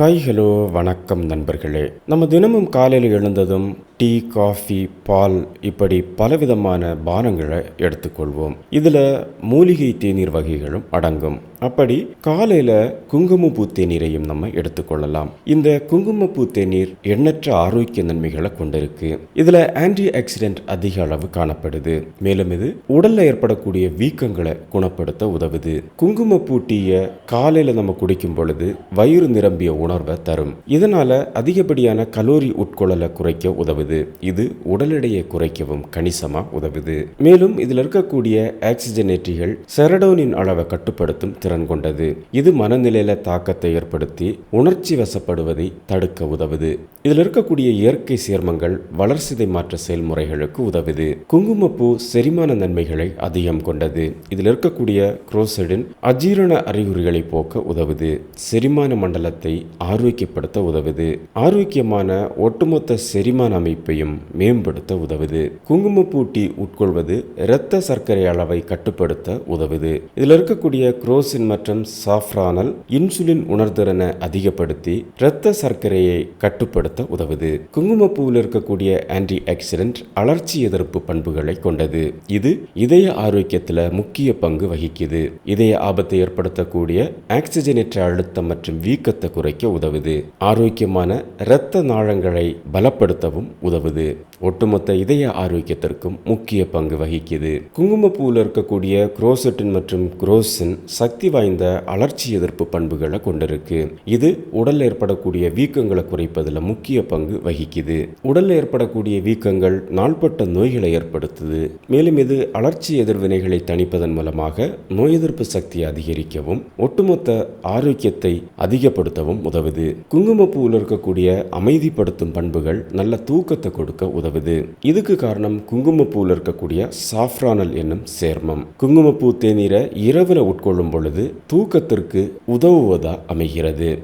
Hi hello வணக்கம் நண்பர்களே. நம்ம தினமும் காலையில் எழுந்ததும் டீ காஃபி பால் இப்படி பலவிதமான பானங்களை எடுத்துக்கொள்வோம். இதில் மூலிகை தேநீர் வகைகளும் அடங்கும். அப்படி காலையில் குங்குமப்பூ தேநீரையும் நம்ம எடுத்துக்கொள்ளலாம். இந்த குங்குமப்பூ தேநீர் எண்ணற்ற ஆரோக்கிய நன்மைகளை கொண்டிருக்கு. இதில் ஆன்டி ஆக்சிடென்ட் அதிக அளவு காணப்படுது. மேலும் இது உடலில் ஏற்படக்கூடிய வீக்கங்களை குணப்படுத்த உதவுது. குங்குமப்பூ டீயை காலையில் நம்ம குடிக்கும் பொழுது வயிறு நிரம்பிய உணர்வை தரும். இதனால் அதிகப்படியான கலோரி உட்கொள்ளலை குறைக்க உதவுது. இது உடல் எடையை குறைக்கவும் கணிசமா உதவுது. மேலும் இதில் இருக்கக்கூடிய ஆக்சிஜனேற்றிகள் செரடோனின் அளவை கட்டுப்படுத்தும் திறன் கொண்டது. இது மனநிலையில தாக்கத்தை ஏற்படுத்தி உணர்ச்சி வசப்படுவதை தடுக்க உதவுது. இதில் இருக்கக்கூடிய இயற்கை சேர்மங்கள் வளர்சிதை மாற்ற செயல்முறைகளுக்கு உதவுது. குங்குமப்பூ செரிமான நன்மைகளை அதிகம் கொண்டது. இதில் இருக்கக்கூடிய குரோசடின் அஜீரண அறிகுறிகளை போக்க உதவுது. செரிமான மண்டலத்தை ஆரோக்கியப்படுத்த உதவுது. ஆரோக்கியமான ஒட்டுமொத்த செரிமான அமைப்பு அமைப்பையும் மேம்படுத்த உதவுது. குங்குமப்பூ டீ உட்கொள்வது இரத்த சர்க்கரை அளவை கட்டுப்படுத்த உதவுது. இதில் இருக்கக்கூடிய குரோசின் மற்றும் சாஃப்ரானல் இன்சுலின் உணர்திறனை அதிகப்படுத்தி இரத்த சர்க்கரையை கட்டுப்படுத்த உதவுது. குங்குமப்பூவில் இருக்கக்கூடிய ஆன்டி ஆக்சிடென்ட் அலர்ச்சி எதிர்ப்பு பண்புகளை கொண்டது. இது இதய ஆரோக்கியத்தில் முக்கிய பங்கு வகிக்குது. இதய ஆபத்தை ஏற்படுத்தக்கூடிய ஆக்சிஜனேற்ற அழுத்தம் மற்றும் வீக்கத்தை குறைக்க உதவுது. ஆரோக்கியமான இரத்த நாளங்களை பலப்படுத்தவும் உதவுது. ஒட்டுமொத்த இதய ஆரோக்கியத்திற்கும் முக்கிய பங்கு வகிக்குது. குங்குமப்பூவில் இருக்கக்கூடிய குரோசட்டின் மற்றும் குரோசின் சக்தி வாய்ந்த அலர்ச்சி எதிர்ப்பு பண்புகளை கொண்டிருக்கு. இது உடல் ஏற்படக்கூடிய வீக்கங்களை குறைப்பதில் முக்கிய பங்கு வகிக்குது. உடல் ஏற்படக்கூடிய வீக்கங்கள் நாள்பட்ட நோய்களை ஏற்படுத்துது. மேலும் இது அலர்ச்சி எதிர்வினைகளை தணிப்பதன் மூலமாக நோய் எதிர்ப்பு சக்தியை அதிகரிக்கவும் ஒட்டுமொத்த ஆரோக்கியத்தை அதிகப்படுத்தவும் உதவுது. குங்குமப்பூவில் இருக்கக்கூடிய அமைதிப்படுத்தும் பண்புகள் நல்ல தூக்க தூக்கத்தை கொடுக்க உதவுது. இதுக்கு காரணம் குங்குமப்பூவில் இருக்கக்கூடிய சாஃப்ரானல் என்னும் சேர்மம். குங்குமப்பூ தேநீரை இரவுல உட்கொள்ளும் பொழுது தூக்கத்திற்கு உதவுவதா அமைகிறது.